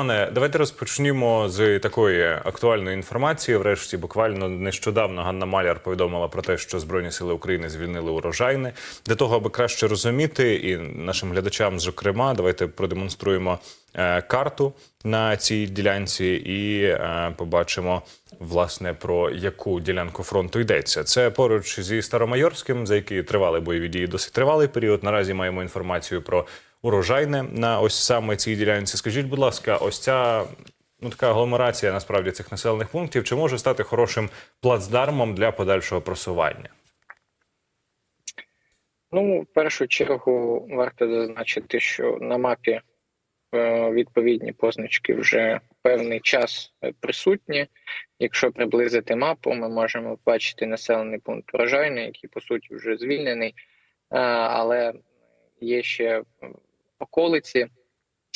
Пане, давайте розпочнімо з такої актуальної інформації. Врешті, буквально нещодавно Ганна Маляр повідомила про те, що Збройні сили України звільнили урожайне. Для того, аби краще розуміти, і нашим глядачам, зокрема, давайте продемонструємо е, карту на цій ділянці і е, побачимо. Власне, про яку ділянку фронту йдеться. Це поруч зі Старомайорським, за який тривали бойові дії досить тривалий період. Наразі маємо інформацію про урожайне на ось саме цій ділянці. Скажіть, будь ласка, ось ця ну така агломерація насправді цих населених пунктів чи може стати хорошим плацдармом для подальшого просування? Ну, в першу чергу варто зазначити, що на мапі е, відповідні позначки вже певний час присутні. Якщо приблизити мапу, ми можемо бачити населений пункт урожайний, який по суті вже звільнений, Е, але є ще околиці,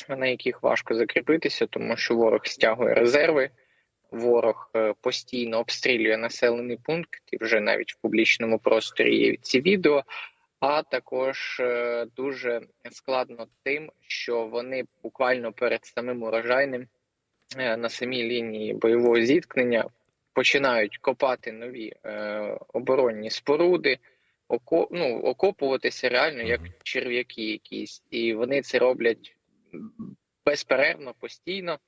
на яких важко закріпитися, тому що ворог стягує резерви. Ворог е, постійно обстрілює населений пункт, і вже навіть в публічному просторі є ці відео. А також е, дуже складно тим, що вони буквально перед самим урожайним е, на самій лінії бойового зіткнення починають копати нові оборонні споруди, око, ну, окопуватися реально як черв'яки якісь, і вони це роблять безперервно, постійно.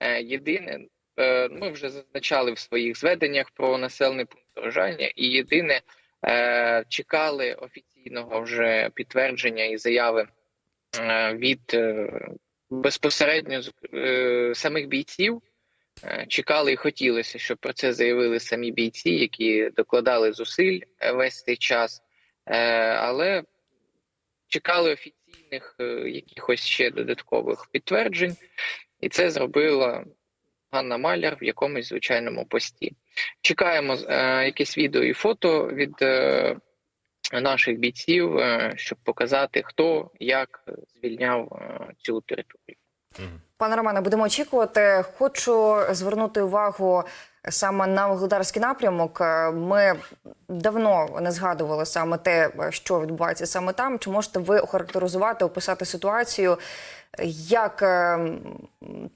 Е, єдине, е, ми вже зазначали в своїх зведеннях про населений пункт урожання, і єдине е, чекали офіційного вже підтвердження і заяви е, від е, безпосередньо е, самих бійців. Е, Чекали і хотілося, щоб про це заявили самі бійці, які докладали зусиль е, весь цей час, Е, але чекали офіційних якихось ще додаткових підтверджень, і це зробила Ганна Маляр в якомусь звичайному пості. Чекаємо якесь відео і фото від наших бійців, щоб показати, хто як звільняв цю територію. Пане Романе, будемо очікувати. Хочу звернути увагу саме на Вугледарський напрямок. Е, Ми давно не згадували саме те, що відбувається саме там. Чи можете ви охарактеризувати, описати ситуацію, як е,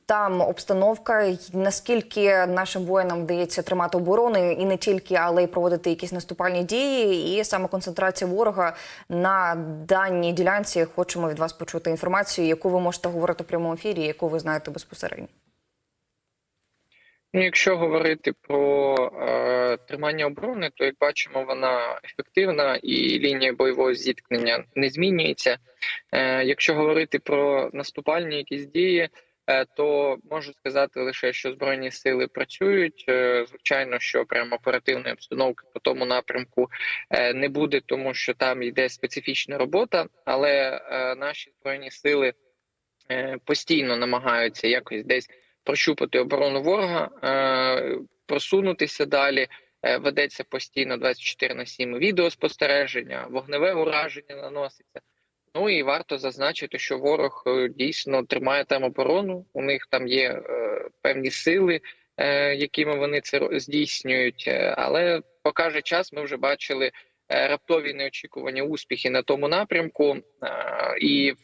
там обстановка, наскільки нашим воїнам вдається тримати оборону і не тільки, але й проводити якісь наступальні дії, і саме концентрація ворога на даній ділянці. Хочемо від вас почути інформацію, яку ви можете говорити в прямому ефірі, яку ви знаєте безпосередньо. Ну, якщо говорити про е, тримання оборони, то як бачимо, вона ефективна і лінія бойового зіткнення не змінюється. Е, якщо говорити про наступальні якісь дії, е, то можу сказати лише, що збройні сили працюють. Е, звичайно, що прямо оперативної обстановки по тому напрямку е, не буде, тому що там йде специфічна робота, але е, наші збройні сили е, постійно намагаються якось десь прощупати оборону ворога, е, просунутися далі. Е, Ведеться постійно 24 на 7 відеоспостереження, вогневе ураження наноситься. Ну і варто зазначити, що ворог е, дійсно тримає там оборону. У них там є е, певні сили, е, якими вони це здійснюють. Але покаже час, ми вже бачили раптові неочікувані успіхи на тому напрямку, е, і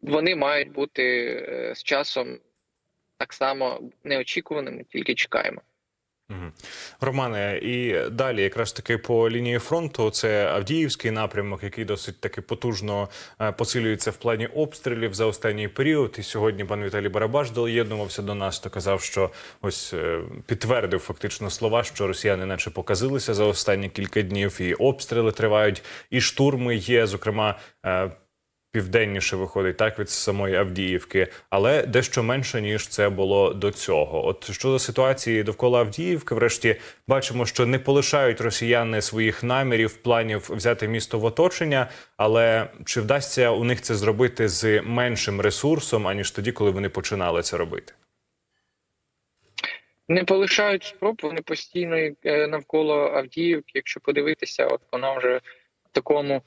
вони мають бути з часом так само неочікуваними, тільки чекаємо. Романе, і далі, якраз таки по лінії фронту, це Авдіївський напрямок, який досить таки потужно е, посилюється в плані обстрілів за останній період. І сьогодні пан Віталій Барабаш доєднувався до нас та казав, що ось е, підтвердив фактично слова, що росіяни, наче показилися за останні кілька днів, і обстріли тривають, і штурми є, зокрема. Південніше виходить так від самої Авдіївки, але дещо менше ніж це було до цього. От щодо ситуації довкола Авдіївки, врешті бачимо, що не полишають росіяни своїх намірів, планів взяти місто в оточення. Але чи вдасться у них це зробити з меншим ресурсом аніж тоді, коли вони починали це робити? Не полишають спроб, вони постійно е, навколо Авдіївки. Якщо подивитися, от вона вже в такому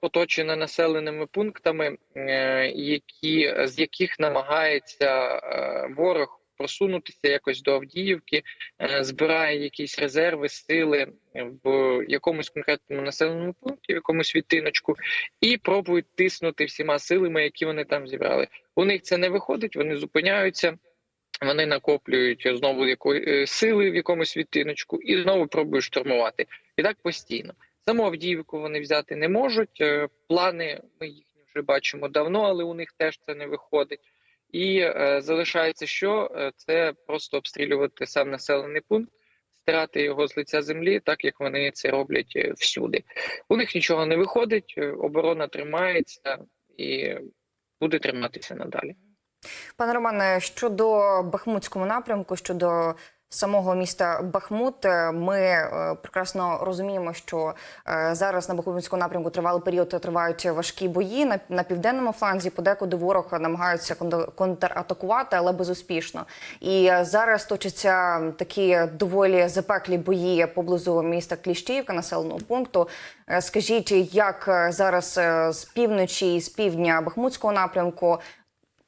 оточена населеними пунктами, е, які з яких намагається е, ворог просунутися якось до Авдіївки, е, збирає якісь резерви, сили в якомусь конкретному населеному пункті, в якомусь відтиночку, і пробують тиснути всіма силами, які вони там зібрали. У них це не виходить, вони зупиняються. Вони накоплюють знову якої сили в якомусь відтиночку і знову пробують штурмувати. І так постійно. Саму Авдіївку вони взяти не можуть. Е, Плани ми їхні вже бачимо давно, але у них теж це не виходить. І е, залишається, що Е, це просто обстрілювати сам населений пункт, стирати його з лиця землі, так як вони це роблять е, всюди. У них нічого не виходить, оборона тримається і буде триматися надалі. Пане Романе, щодо Бахмутського напрямку, щодо самого міста Бахмут, е, ми е, прекрасно розуміємо, що е, зараз на Бахмутському напрямку тривалий період тривають важкі бої на, на південному фланзі. Подекуди ворог намагаються кон- контратакувати, але безуспішно. І зараз точаться такі доволі запеклі бої поблизу міста Кліщіївка, населеного пункту. Скажіть, як зараз з півночі і з півдня Бахмутського напрямку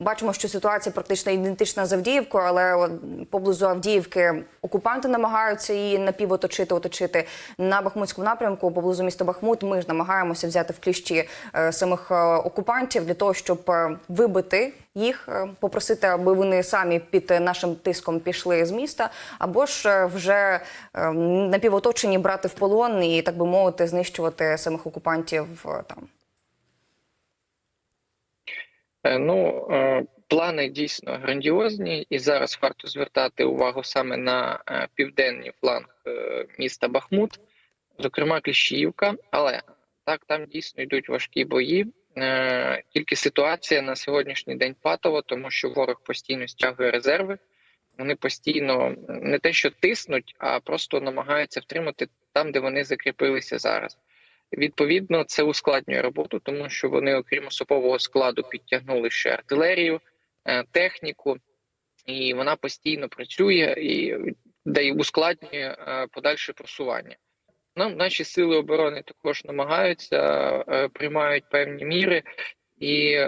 Бачимо, що ситуація практично ідентична з Авдіївкою, але поблизу Авдіївки окупанти намагаються її напівоточити, оточити на Бахмутському напрямку. Поблизу міста Бахмут ми ж намагаємося взяти в кліщі е, самих е, окупантів для того, щоб е, вибити їх, попросити, аби вони самі під нашим тиском пішли з міста, або ж вже напівоточені брати в полон і так би мовити, знищувати самих окупантів там. Е, Ну, е, плани дійсно грандіозні, і зараз варто звертати увагу саме на е, південний фланг міста Бахмут, зокрема Кліщіївка. Але так там дійсно йдуть важкі бої. Тільки ситуація на сьогоднішній день патова, тому що ворог постійно стягує резерви. Вони постійно не те, що тиснуть, а просто намагаються втримати там, де вони закріпилися зараз. Відповідно, це ускладнює роботу, тому що вони, окрім особового складу, підтягнули ще артилерію, е, техніку, і вона постійно працює і дає ускладнює е, подальше просування. Нам наші сили оборони також намагаються, е, приймають певні міри і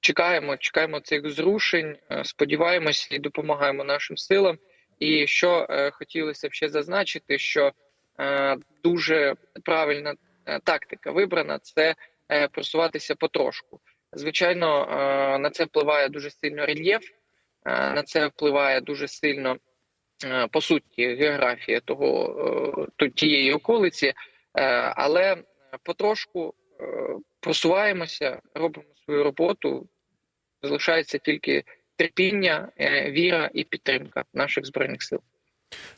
чекаємо, чекаємо цих зрушень. Сподіваємось і допомагаємо нашим силам. І що хотілося б ще зазначити, що дуже правильна е, тактика вибрана це е, просуватися потрошку. Звичайно, е, на це впливає дуже сильно рельєф, е, на це впливає дуже сильно е, по суті географія того е, тієї околиці, е, але потрошку е, просуваємося, робимо свою роботу. Залишається тільки терпіння, е, віра і підтримка наших збройних сил.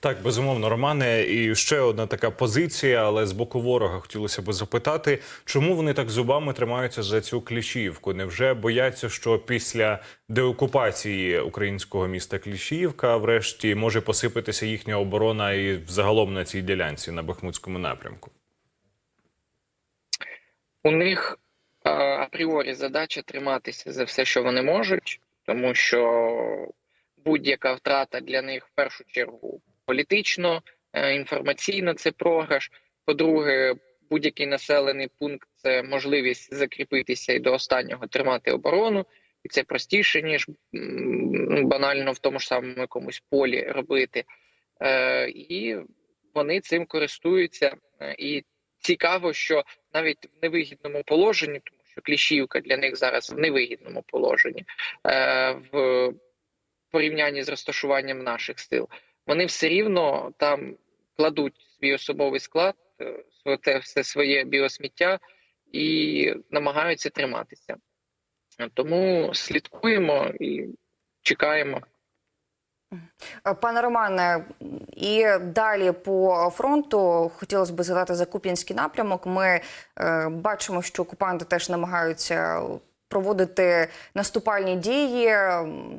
Так, безумовно, Романе, і ще одна така позиція, але з боку ворога хотілося б запитати, чому вони так зубами тримаються за цю Кліщіївку? Невже бояться, що після деокупації українського міста Кліщіївка, врешті, може посипатися їхня оборона і загалом на цій ділянці на Бахмутському напрямку? У них е, апріорі задача триматися за все, що вони можуть, тому що будь-яка втрата для них в першу чергу політично, е, інформаційно це програш. По-друге, будь-який населений пункт це можливість закріпитися і до останнього тримати оборону, і це простіше ніж банально в тому ж самому якомусь полі робити. Е, І вони цим користуються. Е, І цікаво, що навіть в невигідному положенні, тому що Кліщівка для них зараз в невигідному положенні в порівнянні з розташуванням наших сил. Вони все рівно там кладуть свій особовий склад, е, те все своє біосміття і намагаються триматися. Тому слідкуємо і чекаємо. Е, Пане Романе, і далі по фронту хотілося б згадати за Куп'янський напрямок. Ми е, бачимо, що окупанти теж намагаються проводити наступальні дії,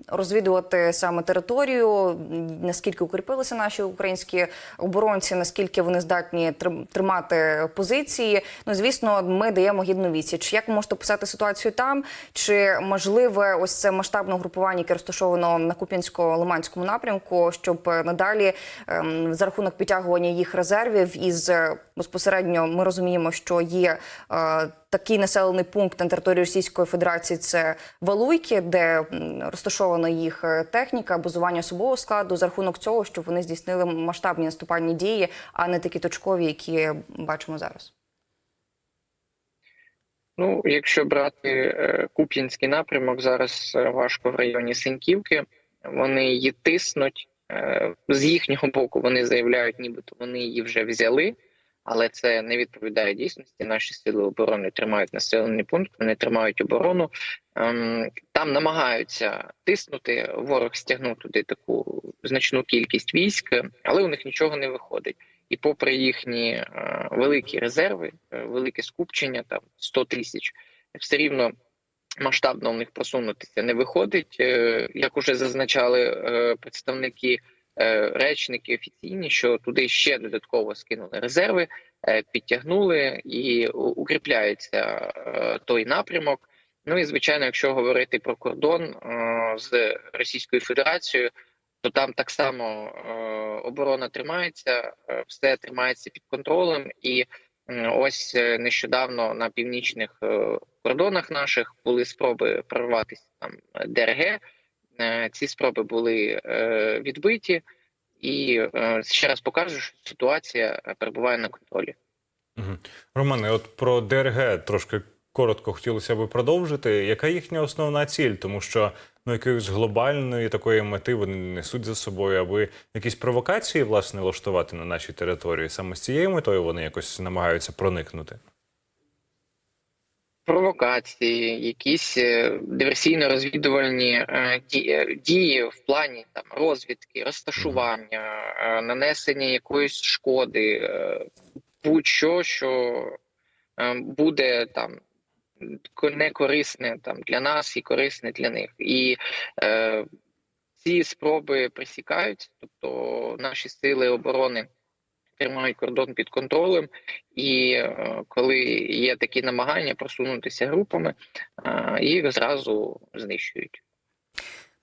розвідувати саме територію, наскільки укріпилися наші українські оборонці, наскільки вони здатні тримати позиції. Ну, звісно, ми даємо гідну відсіч. Як ви можете описати ситуацію там? Чи можливе ось це масштабне групування, яке розташовано на Куп'янсько-Лиманському напрямку, щоб е, надалі ем, за рахунок підтягування їх резервів із е, безпосередньо ми розуміємо, що є е, такий населений пункт на території Російської Федерації це Валуйки, де розташована їх е, техніка, базування особового складу за рахунок цього, щоб вони здійснили масштабні наступальні дії, а не такі точкові, які бачимо зараз. Ну, якщо брати е, Куп'янський напрямок, зараз е, важко в районі Синьківки. Вони її тиснуть. З їхнього боку вони заявляють, нібито вони її вже взяли, але це не відповідає дійсності. Наші сили оборони тримають населений пункт, вони тримають оборону. Ем, Там намагаються тиснути. Ворог стягнув туди таку значну кількість військ, але у них нічого не виходить. І попри їхні е, великі резерви, е, велике скупчення, там 100 тисяч, все рівно масштабно у них просунутися не виходить. Е, як уже зазначали представники речники офіційні, що туди ще додатково скинули резерви, е, підтягнули і укріпляється е, той напрямок. Ну і звичайно, якщо говорити про кордон е, з Російською Федерацією, то там так само е, оборона тримається, е, все тримається під контролем, і ось е, нещодавно на північних е, кордонах наших були спроби прорватися там ДРГ. Е, ці спроби були е, відбиті, і е, ще раз покажу, що ситуація перебуває на контролі. Романе, от про ДРГ трошки коротко хотілося би продовжити. Яка їхня основна ціль? Тому що ну якоїсь глобальної такої мети вони не несуть за собою, аби якісь провокації власне влаштувати на нашій території. Саме з цією метою вони якось намагаються проникнути. Провокації, якісь е, диверсійно-розвідувальні е, е, дії в плані там розвідки, розташування, нанесення якоїсь шкоди, будь-що, що буде там не корисне там для нас і корисне для них. І е, ці спроби присікаються, тобто наші сили оборони тримають кордон під контролем, і е, коли є такі намагання просунутися групами, е, їх зразу знищують.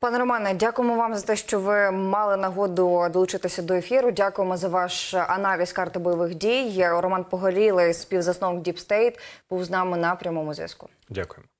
Пане Романе, дякуємо вам за те, що ви мали нагоду долучитися до ефіру. Дякуємо за ваш аналіз карти бойових дій. Роман Погорілий, співзасновник Deep State, був з нами на прямому зв'язку. Дякуємо.